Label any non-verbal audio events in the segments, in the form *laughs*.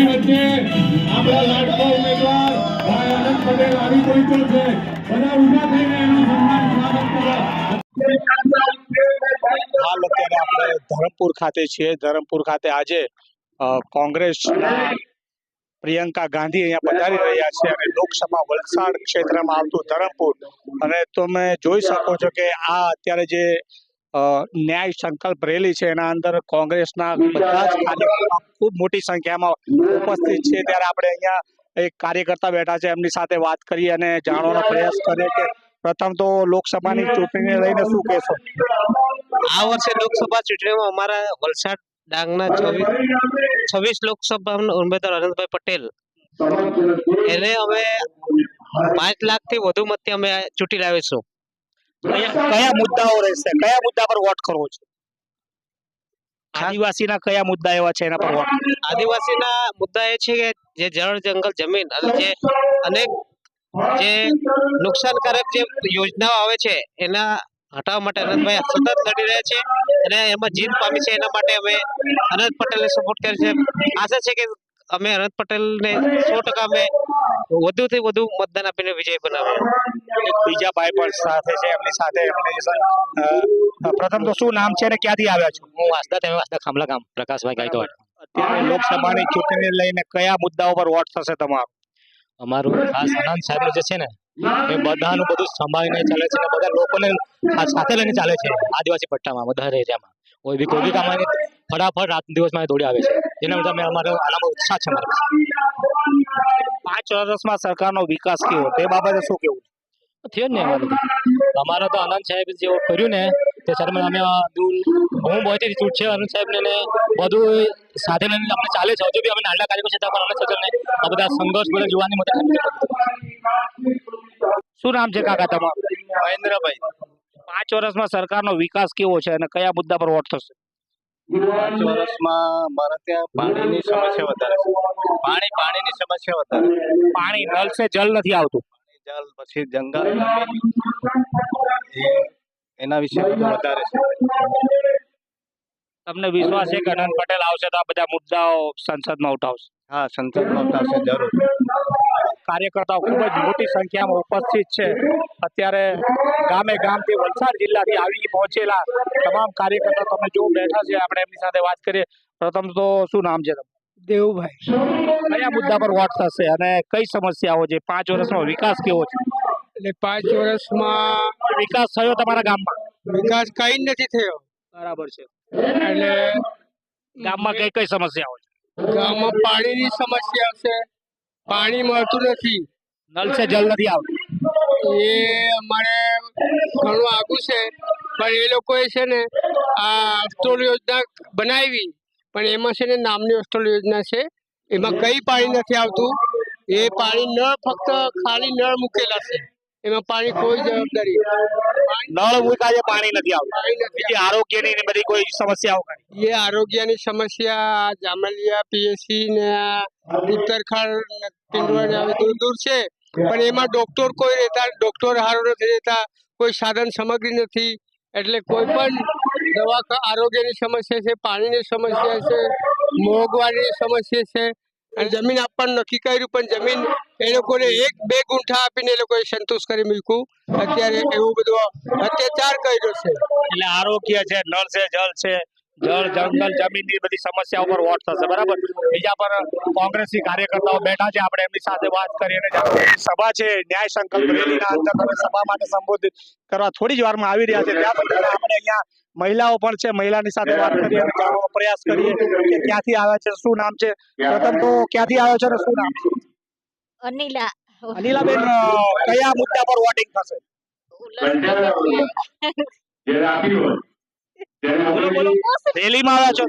આપણી વચ્ચે આપણા લાડકો ઉમેદવાર ભાઈ આનંદ પટેલ આવી પહોંચ્યો છે. બધા ઊભા થઈને એનું સન્માન સ્વાગત કરો હાલ અત્યારે આપણે ધરમપુર ખાતે છીએ. ધરમપુર ખાતે આજે કોંગ્રેસ પ્રિયંકા ગાંધી અહીંયા પધારી રહ્યા છે અને લોકસભા વલસાડ ક્ષેત્રમાં આવતું ધરમપુર. અને તમે જોઈ શકો છો કે આ અત્યારે જે ન્યાય સંકલ્પ રેલી છે. એના અંદર કોંગ્રેસના બધા જ કાર્યકર્તાઓ ખૂબ મોટી સંખ્યામાં ઉપસ્થિત છે. ત્યારે આપણે અહીંયા એક કાર્યકર્તા બેઠા છે. એમની સાથે વાત કરી અને જાણવાનો પ્રયાસ કરીએ કે પ્રથમ તો લોકસભાની ચૂંટણીને લઈને શું કહેશો? આ વર્ષે લોકસભા ચૂંટણીમાં અમારા વલસાડ ડાંગના છવ્વીસ લોકસભા લોકસભાના ઉમેદવાર અનંતભાઈ પટેલ. એને અમે પાંચ લાખથી વધુ મતથી અમે ચૂંટી લાવીશું. કયા મુદ્દાઓ રહેશે? કયા મુદ્દા પર વોટ કરવો છે? આદિવાસીના કયા મુદ્દા એવા છે એના પર વોટ આદિવાસીના મુદ્દા એ છે કે જે જળ જંગલ જમીન અને જે અનેક જે નુકસાનકારક જે યોજનાઓ આવે છે એના હટાવવા માટે અનંતભાઈ સતત લડી રહ્યા છે અને એમાં જીત પામી છે એના માટે અમે અનંત પટેલને સપોર્ટ કરીએ છીએ આશા છે કે અમે અનંત પટેલને સો ટકા અમે વધુથી વધુ મતદાન આપીને વિજય બનાવ્યો. બીજા ભાઈ પણ સાથે છે એમની સાથે એમની પ્રથમ તો શું નામ છે અને ક્યાંથી આવ્યા છો? હું વાસદા તમે વાસદા ખામલા ગામ પ્રકાશભાઈ ગાયકવાડ. અત્યારે લોકસભાની ચૂંટણીને લઈને કયા મુદ્દાઓ પર વોટ થશે તમારો? અમારું ખાસ આનંદ સાહેબ જે છે ને એ બધાનું બધું સંભાળીને ચાલે છે ને બધા લોકોને આ સાથે લઈને ચાલે છે આદિવાસી પટ્ટામાં બધા એરિયામાં કોઈ બી કોઈ બી કામ ફટાફટ રાત દિવસમાં દોડી આવે છે. એના લીધે અમે અમારો આનામાં ઉત્સાહ છે પાંચ વર્ષમાં સરકારનો વિકાસ કેવો? તે બાબતે શું કેવું? થયો ને અમારે તો. આનંદ સાહેબ જેવો કર્યું ને તે સર અમે દૂર હું બહુથી છૂટ છે આનંદ સાહેબ ને બધું સાથે લઈને આપણે ચાલે છે. હજુ બી અમે નાના કાર્યક્રમ છે પણ સજ્જનને આ બધા સંઘર્ષ બધા જોવાની મદદ શું નામ છે કાકા તમારું? મહેન્દ્રભાઈ. પાંચ વર્ષમાં સરકારનો વિકાસ કેવો છે અને કયા મુદ્દા પર વોટ થશે? પાંચ વર્ષમાં મારે ત્યાં પાણીની સમસ્યા વધારે છે. પાણી પાણીની સમસ્યા વધારે પાણી નળ છે જલ નથી આવતું. પાણી જલ પછી જંગલ એના વિશે બધું વધારે છે. તમને વિશ્વાસ છે કે અનંત પટેલ આવશે તો આ બધા મુદ્દાઓ સંસદમાં ઉઠાવશે? હા સંસદમાં ઉઠાવશે જરૂર. કાર્યકર્તાઓ ખૂબ જ મોટી સંખ્યામાં ઉપસ્થિત છે. અત્યારે ગામે ગામથી વલસાડ જિલ્લાથી આવી પહોંચેલા તમામ કાર્યકર્તા તમે જો બેઠા છે. આપણે એમની સાથે વાત કરીએ. પ્રથમ તો શું નામ છે તમારું? દેવુભાઈ. કયા મુદ્દા પર વોટ થશે અને કઈ સમસ્યાઓ છે? પાંચ વર્ષમાં વિકાસ કેવો છે? એટલે પાંચ વર્ષમાં વિકાસ થયો તમારા ગામમાં? વિકાસ કઈ નથી થયો. બરાબર છે. એટલે ગામમાં કઈ કઈ સમસ્યાઓ છે? ગામમાં પાણીની સમસ્યા છે. પાણી મળતું નથી. નલ છે જલ નથી આવતું. એ અમારે ઘણું આગું છે પણ એ લોકોએ છે ને આ અસ્ટોલ યોજના બનાવી પણ એમાં છે ને નામની અસ્ટોલ યોજના છે. એમાં કઈ પાણી નથી આવતું. એ પાણી નળ ફક્ત ખાલી નળ મૂકેલા છે. એમાં પાણી કોઈ જવાબદારી નળ ઉલટા પાણી નથી આવતું. બીજી આરોગ્યની ને બધી કોઈ સમસ્યાઓ ખરી એ આરોગ્યની સમસ્યા જામલિયા પીએસસી ને ઉત્તરખંડ પિંડવાડ આવે દૂર દૂર છે. પણ એમાં ડોક્ટર કોઈ રહેતા ડોક્ટર હારો નથી રહેતા કોઈ સાધન સામગ્રી નથી. એટલે કોઈ પણ દવા આરોગ્યની સમસ્યા છે પાણીની સમસ્યા છે મોંઘવારીની સમસ્યા છે અને જમીન આપવાનું નક્કી કર્યું, પણ જમીન એ લોકોને એક બે ગુંઠા આપીને એ લોકોએ સંતોષ કરી મૂક્યું. અત્યારે એવું બધું અત્યાચાર કર્યો છે. એટલે આરોગ્ય છે, નળ છે, જળ છે જળ જંગલ જમીનની બધી સમસ્યા પર વોટ થશે બરાબર? બીજા પર કોંગ્રેસી કાર્યકર્તાઓ બેઠા છે આપણે એમની સાથે વાત કરીને. સભા છે ન્યાય સંકલ્પ રેલીના અંતર્ગત સભા માટે સંબોધિત કરવા થોડી જ વારમાં આવી રહ્યા છે. ત્યાં પણ આપણે અહીંયા મહિલાઓ પણ છે મહિલાની સાથે વાત કરીએ અને જાણવાનો પ્રયાસ કરીએ કે ક્યાંથી આવ્યા છે શું નામ છે? પ્રથમ તો ક્યાંથી આવ્યો છે અને શું નામ છે? અનિલા. અનિલાબેન કયા મુદ્દા પર વોટિંગ થશે? *laughs* બોલો બોલો રેલીમાં આવ્યા છો?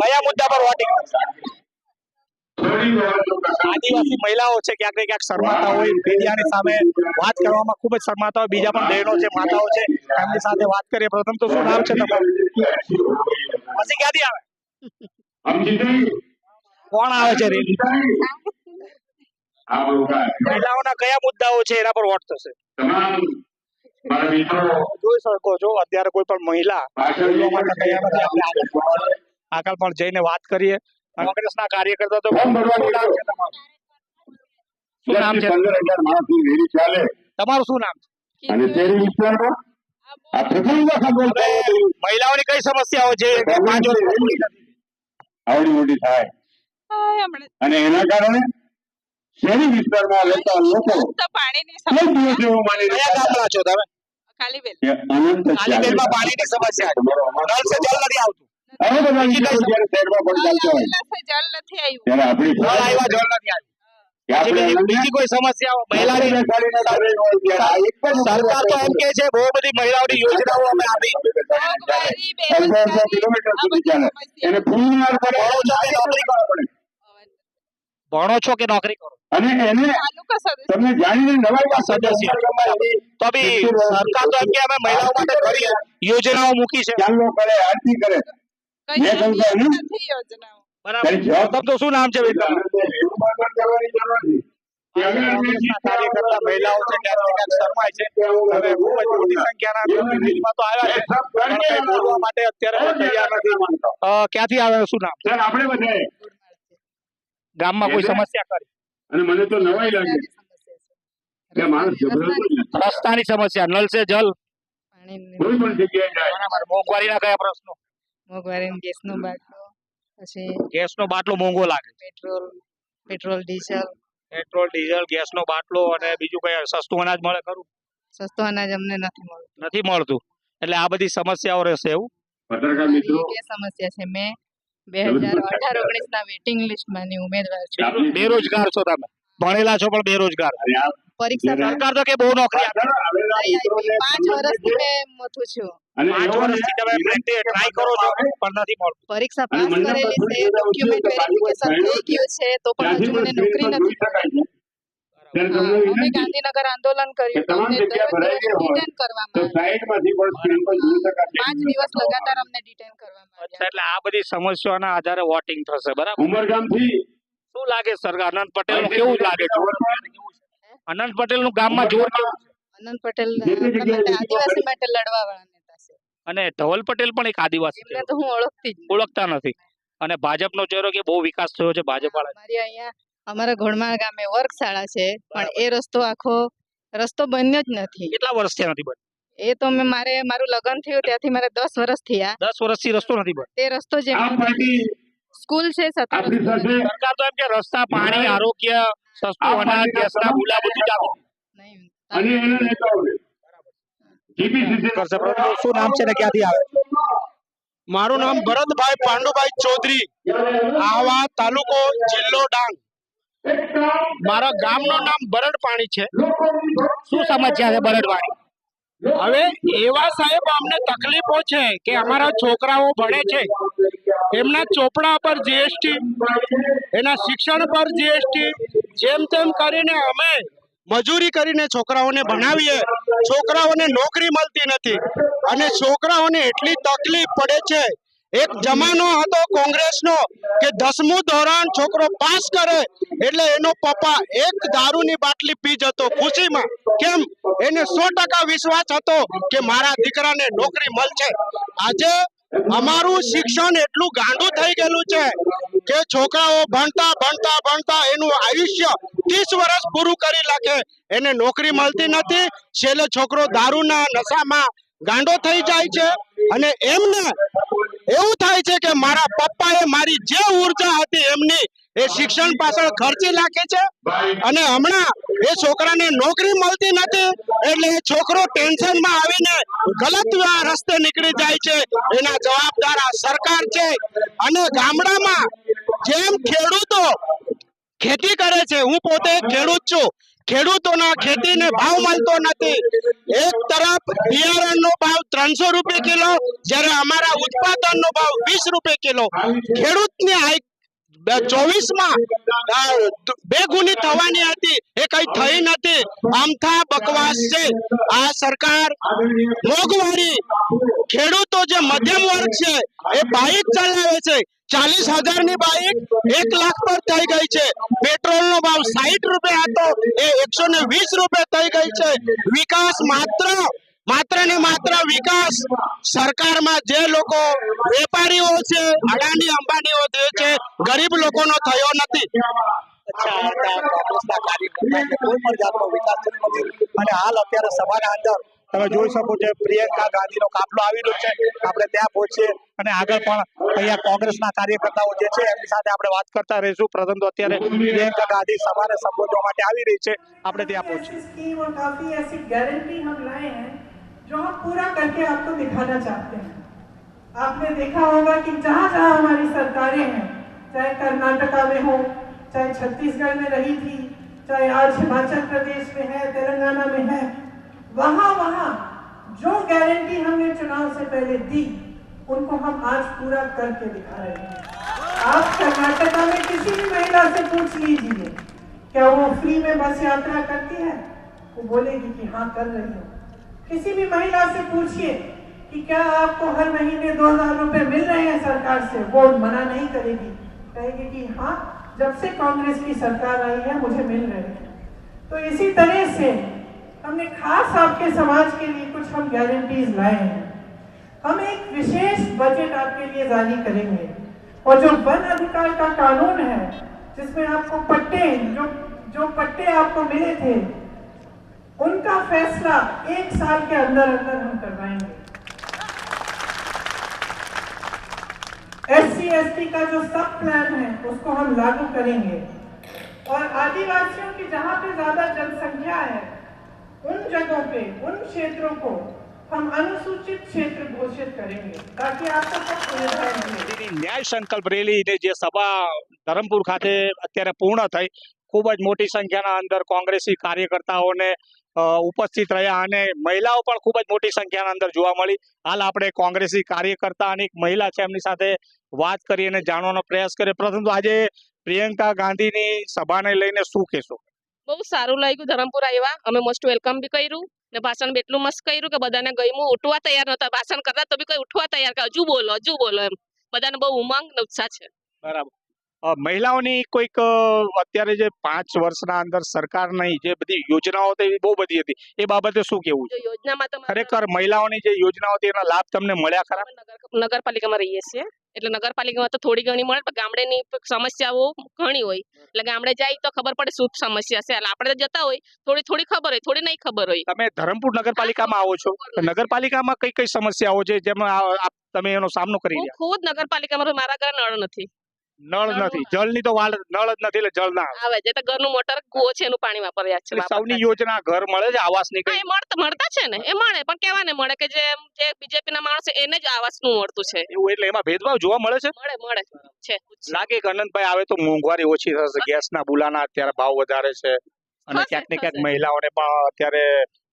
કયા મુદ્દા પર વોટિંગ આદિવાસી મહિલાઓ છે ક્યાંક ને ક્યાંક શરમાતા હોય મીડિયાની સામે વાત કરવામાં ખૂબ જ શરમાતા હોય બીજા પણ બહેનો છે માતાઓ છે એમની સાથે વાત કરીએ. પ્રથમ તો શું નામ છે તમારું? પછી ક્યાંથી આવે? કોણ આવે છે? રેલી મહિલાઓના કયા મુદ્દાઓ છે એના પર વોટ થશે? જોઈ શકો છો અત્યારે કોઈ પણ મહિલા આગળ પણ જઈને વાત કરીએ. કોંગ્રેસના કાર્યકર્તા તો શું નામ છે તમારું? શું નામ છે? અને વિસ્તારમાં મહિલાઓની કઈ સમસ્યાઓ છે? આવડી મોટી થાય. અને એના કારણે શહેરી વિસ્તારમાં રહેતા લોકો? પાણીની છો તમે. અનંત પાણીની સમસ્યા છે. નળ સે જલ નથી આવતું. હવે બધા વિચારો શહેરમાં પણ ચાલતા હોય. જલ નથી આવ્યું. ત્યારે આપણી નળ આવ્યા જલ નથી આવ્યું. બીજી- કોઈ સમસ્યાઓ મહિલાની સરકાર તો એમ કે છે બહુ બધી મહિલાઓની યોજનાઓ અમે આપી. કિલોમીટર સુધી ચાલે. એને ફૂલ પર ભણો છો કરો છો કે નોકરી કરો? અને એને તમને જાણીને નવાઈ વાત સદસ્ય. તો બી સરકાર તો એમ કે અમે મહિલાઓ માટે ઘણી યોજનાઓ મૂકી છે. ચાલો કરે આરતી કરે. મેં કહ્યું કે નથી યોજનાઓ. બરાબર. જવાબ તો શું નામ છે બેટા? કરવાની જરૂર નથી. કે અમે અમે કોંગ્રેસના કાર્યકર્તા મહિલાઓ છે ક્યાંક શરમાય છે. હવે ખૂબ જ મોટી સંખ્યાના તો આવ્યા છે. બોલવા માટે અત્યારે તૈયાર નથી. ક્યાંથી આવે શું નામ? આપણે બધાએ ગામમાં કોઈ સમસ્યા કરી. અને મને તો નવાઈ લાગે. કે માણસ ગભરાતો રસ્તાની સમસ્યા નળ સે જલ? કોઈ પણ જગ્યાએ જાય. મોંઘવારીના કયા પ્રશ્નો? મોંઘવારી ગેસનો બાટલો પછી ગેસનો બાટલો મોંઘો લાગે. Petrol petrol diesel. Petrol diesel ગેસનો બાટલો અને બીજું કઈ સસ્તું અનાજ મળે ખરું? સસ્તું અનાજ અમને નથી મળતું. નથી મળતું. એટલે આ બધી સમસ્યાઓ રહેશે એવું? પત્રકાર મિત્રો એ સમસ્યા છે. મેં બે હજાર અઢાર ઓગણીસ ના વેટિંગ લિસ્ટમાંની ઉમેદવાર છું. બેરોજગાર છો તમે. ભણેલા છો પણ બેરોજગાર. પરીક્ષા સરકાર તો કે બહુ નોકરી. પાંચ વર્ષથી મેં મથું છું. પાંચ વર્ષથી તમે ટ્રાય કરો છો પણ નથી મળતું. પરીક્ષા પાસ કરેલી છે ડોક્યુમેન્ટ વેરિફિકેશન થઈ ગયું છે તો પણ હજુ મને નોકરી નથી અમે ગાંધીનગર આંદોલન કર્યું તમામ જગ્યા ભરાઈ ગઈ હોય તો સાઈડમાંથી પણ સ્ક્રીન પર જોઈ શકાશે પાંચ દિવસ લગાતાર અમને ડિટેન કરવામાં આવ્યા. એટલે આ બધી સમસ્યાઓના આધારે વોટિંગ થશે બરાબર? ઉમરગામથી શું લાગે સર અનંત પટેલનું કેવું લાગે? અનંત પટેલનું ગામમાં જોર કેવું અનંત પટેલ આદિવાસી માટે લડવા વાળા નેતા છે. અને ધવલ પટેલ પણ એક આદિવાસી છે. તો હું ઓળખતી ઓળખતા નથી. અને ભાજપનો ચહેરો કે બહુ વિકાસ થયો છે ભાજપ વાળા અહીંયા અમારા ઘોડમાળ ગામે વર્ગશાળા છે પણ એ રસ્તો આખો રસ્તો બન્યો જ નથી. કેટલા વર્ષથી નથી બન્યો એ તો મેં મારે મારું લગ્ન થયું ત્યાંથી મારે દસ વર્ષ થયા. દસ વર્ષથી રસ્તો નથી બન્યો તે રસ્તો જે સ્કૂલ છે સરકાર તો એમ કે રસ્તા પાણી આરોગ્ય સસ્તું અનાજ ગેસના ભૂલા બધું પરંતુ શું નામ છે ને ક્યાંથી આવે? મારું નામ ભરતભાઈ પાંડુભાઈ ચૌધરી. આવા તાલુકો જિલ્લો ડાંગ. મારા ગામનું નામ બરડ પાણી છે શું સમસ્યા છે બરડવાણી હવે એવા સાહેબ અમને તકલીફો છે કે અમારા છોકરાઓ ભણે છે. એમના ચોપડા પર જીએસટી એના શિક્ષણ પર જીએસટી જેમ તેમ કરીને અમે મજૂરી કરીને છોકરાઓને ભણાવીએ. છોકરાઓને નોકરી મળતી નથી. અને છોકરાઓને એટલી તકલીફ પડે છે એક જમાનો હતો કોંગ્રેસનો કે દસમું ધોરણ છોકરો પાસ કરે એટલે એનો પપ્પા એક દારૂની બાટલી પી જતો ખુશીમાં. કેમ? એને સો વિશ્વાસ હતો કે મારા દીકરાને નોકરી મળશે. આજે અમારું શિક્ષણ એટલું ગાંડું થઈ ગયેલું છે કે છોકરાઓ ભણતા ભણતા ભણતા એનું આયુષ્ય ત્રીસ વર્ષ પૂરું કરી નાખે. એને નોકરી મળતી નથી. છેલ્લે છોકરો દારૂના નશામાં ગાંડો થઈ જાય છે અને એમને એવું થાય છે કે મારા પપ્પાએ મારી જે ઊર્જા હતી એમની એ શિક્ષણ પાછળ ખર્ચી નાખે છે. અને હમણાં એ છોકરાને નોકરી મળતી નથી એટલે એ છોકરો ટેન્શનમાં આવીને ગલત રસ્તે નીકળી જાય છે. એના જવાબદાર સરકાર છે. અને ગામડામાં જેમ ખેડૂતો ખેતી કરે છે, હું પોતે ખેડૂત છું. ખેડૂતોના ખેતીને ભાવ મળતો નથી. એક તરફ બિયારણનો ભાવ ત્રણસો રૂપિયા કિલો, જ્યારે અમારા ઉત્પાદનનો ભાવ વીસ રૂપિયા કિલો. ખેડૂતની ચોવીસમાં બે ગુની થવાની હતી. એ કઈ થઈ નથી. આમથા બકવાસ છે. આ સરકાર મોંઘવારી. ખેડૂતો જે મધ્યમ વર્ગ છે, એ બાઇક ચલાવે છે. ચાલીસ હજારની બાઇક એક લાખ પર થઈ ગઈ છે. પેટ્રોલ નો ભાવ સાહીઠ રૂપિયા હતો, એ એકસો ને વીસ રૂપિયા થઈ ગઈ છે. વિકાસ માત્ર માત્ર ને માત્ર વિકાસ સરકારમાં જે લોકો વેપારીઓ છે અડાની અંબાણીઓ જે છે, ગરીબ લોકોનો થયો નથી. અને હાલ અત્યારે સભાના અંદર તમે જોઈ શકો છો પ્રિયંકા ગાંધીનો કાફલો આવી રહ્યો છે આપણે ત્યાં પહોંચીએ અને આગળ પણ અહીંયા કોંગ્રેસના કાર્યકર્તાઓ જે છે એમની સાથે આપણે વાત કરતા રહીશું પરંતુ અત્યારે પ્રિયંકા ગાંધી સભાને સંબોધવા માટે આવી રહી છે આપણે ત્યાં પહોંચીએ स्कीम और काफी ऐसी गारंटी हम लाए हैं जो हम पूरा करके आपको दिखाना चाहते हैं आपने देखा होगा कि जहां जहां हमारी सरकारें हैं चाहे कर्नाटका में हो चाहे छत्तीसगढ़ में रही थी चाहे आज हिमाचल प्रदेश में है तेलंगाना में है वहाँ वहाँ जो गारंटी हमने चुनाव से पहले दी, उनको हम आज पूरा करके दिखा रहे हैं। आप कर्नाटका में किसी भी महिला से पूछ लीजिए, क्या वो फ्री में बस यात्रा करती है? वो बोलेगी कि हाँ कर रही हूँ। किसी भी महिला से पूछिए कि क्या आपको हर महीने दो हज़ार रुपए मिल रहे हैं सरकार से? वो मना नहीं करेगी। कहेगी कि हाँ जब से कांग्रेस की सरकार आई है, मुझे मिल रहे हैं। तो इसी तरह से हमने खास आपके समाज के लिए कुछ हम गारंटीज लाए हैं। हम एक विशेष बजट आपके लिए जारी करेंगे। और जो वन अधिकार का कानून है, जिसमें आपको पट्टे, जो जो पट्टे आपको मिले थे, उनका फैसला एक साल के अंदर अंदर हम करवाएँगे। एस सी एस टी का जो सब प्लान है, उसको हम लागू करेंगे। और आदिवासियों की जहाँ पे ज़्यादा जनसंख्या है उन जगहों पे उन क्षेत्रों को हम अनुसूचित क्षेत्र घोषित करेंगे ताकि आपको सब सुविधाएं मिले ગાંધીની ન્યાય સંકલ્પ રેલીની જે સભા ધરમપુર ખાતે અત્યારે પૂર્ણ થઈ ખૂબ જ મોટી સંખ્યાના અંદર કોંગ્રેસી કાર્યકર્તાઓને અ, ઉપસ્થિત રહ્યા અને મહિલાઓ પણ ખૂબ જ મોટી સંખ્યાના અંદર જોવા મળી હાલ આપણે કોંગ્રેસી કાર્યકર્તા અને એક મહિલા છે એમની સાથે વાત કરી અને જાણવાનો પ્રયાસ કર્યો પરંતુ આજે પ્રિયંકા ગાંધીની સભાને લઈને શું કહેશો બહુ સારું લાગ્યું. ધરમપુર આવ્યા અમે મોસ્ટ વેલકમ બી કર્યું ને ભાષણ બી એટલું મસ્ત કર્યું કે બધાને ગયું ઉઠવા તૈયાર નતા ભાષણ કરતા તો બી કોઈ ઉઠવા તૈયાર કે હજુ બોલો હજુ બોલો એમ. બધાને બહુ ઉમંગ ને ઉત્સાહ છે. બરાબર. મહિલાઓની કોઈક અત્યારે જે પાંચ વર્ષના અંદર સરકારની જે બધી યોજનાઓ હતી બહુ બધી હતી. એ બાબતે શું કેવું છે? યોજનામાં ખરેખર મહિલાઓની જે યોજનાઓ હતી એના લાભ તમને મળ્યા ખરા? નગર નગરપાલિકામાં રહીએ છીએ. એટલે નગરપાલિકામાં તો થોડી ઘણી મળે પણ ગામડેની સમસ્યાઓ ઘણી હોય. એટલે ગામડે જાય તો ખબર પડે શું સમસ્યા છે. એટલે આપણે તો જતા હોય થોડી થોડી ખબર હોય થોડી નહીં ખબર હોય. તમે ધરમપુર નગરપાલિકામાં આવો છો. નગરપાલિકામાં કઈ કઈ સમસ્યાઓ છે જેમાં તમે એનો સામનો કરી રહ્યા? ખુદ નગરપાલિકામાં મારા ઘરે નળ નથી. નળ નથી જળની તો વાળ નળ જ નથી એટલે જળ ના આવે. જે તો ઘરનું મોટર કુવો છે એનું પાણી વાપર્યા છે સૌની યોજના ઘર મળે છે આવાસની કઈ? મળત મળતા છે ને એ મળે પણ કેવાને મળે કે જે જે બીજેપી ના માણસ એને જ આવાસનું મળતું છે. એવું એટલે એમાં ભેદભાવ જોવા મળે છે? મળે મળે. છે લાગે કે અનંતભાઈ આવે તો મોંઘવારી ઓછી થશે ગેસના બુલાના અત્યારે ભાવ વધારે છે. અને ક્યાંક ને ક્યાંક. મહિલાઓને પણ અત્યારે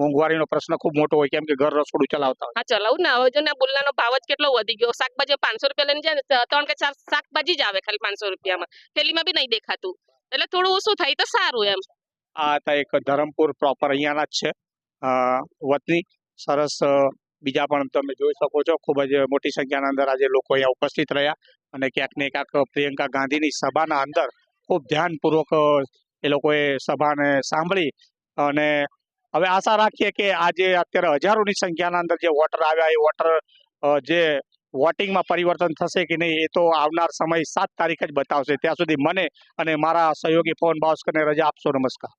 મોંઘવારીનો પ્રશ્ન ખૂબ મોટો હોય કેમ કે ઘર રસોડું ચલાવતા હોય. હા ચલાવું ને. હવે જો ને બુલ્લાનો ભાવ જ કેટલો વધી ગયો. શાકભાજી પાંચસો રૂપિયા લઈને જાય ને ત્રણ કે ચાર શાકભાજી જ આવે ખાલી પાંચસો રૂપિયામાં. થેલીમાં બી નહીં દેખાતું. એટલે થોડું ઓછું થાય તો સારું એમ. આ હતા એક ધરમપુર પ્રોપર અહીંયાના જ છે. વતની. સરસ બીજા પણ તમે જોઈ શકો છો. ખૂબ જ મોટી સંખ્યાના અંદર આજે લોકો અહીંયા ઉપસ્થિત રહ્યા. અને ક્યાંક ને ક્યાંક પ્રિયંકા ગાંધીની સભાના અંદર ખૂબ ધ્યાનપૂર્વક એ લોકોએ સભાને સાંભળી અને હવે આશા રાખીએ કે આજે અત્યારે હજારોની સંખ્યાના અંદર જે વોટર આવ્યા, એ વોટર જે વોટિંગમાં પરિવર્તન થશે કે નહીં, એ તો આવનાર સમય સાત તારીખ જ બતાવશે. ત્યાં સુધી મને અને મારા સહયોગી પવન ભાસ્કરને રજા આપશો. નમસ્કાર.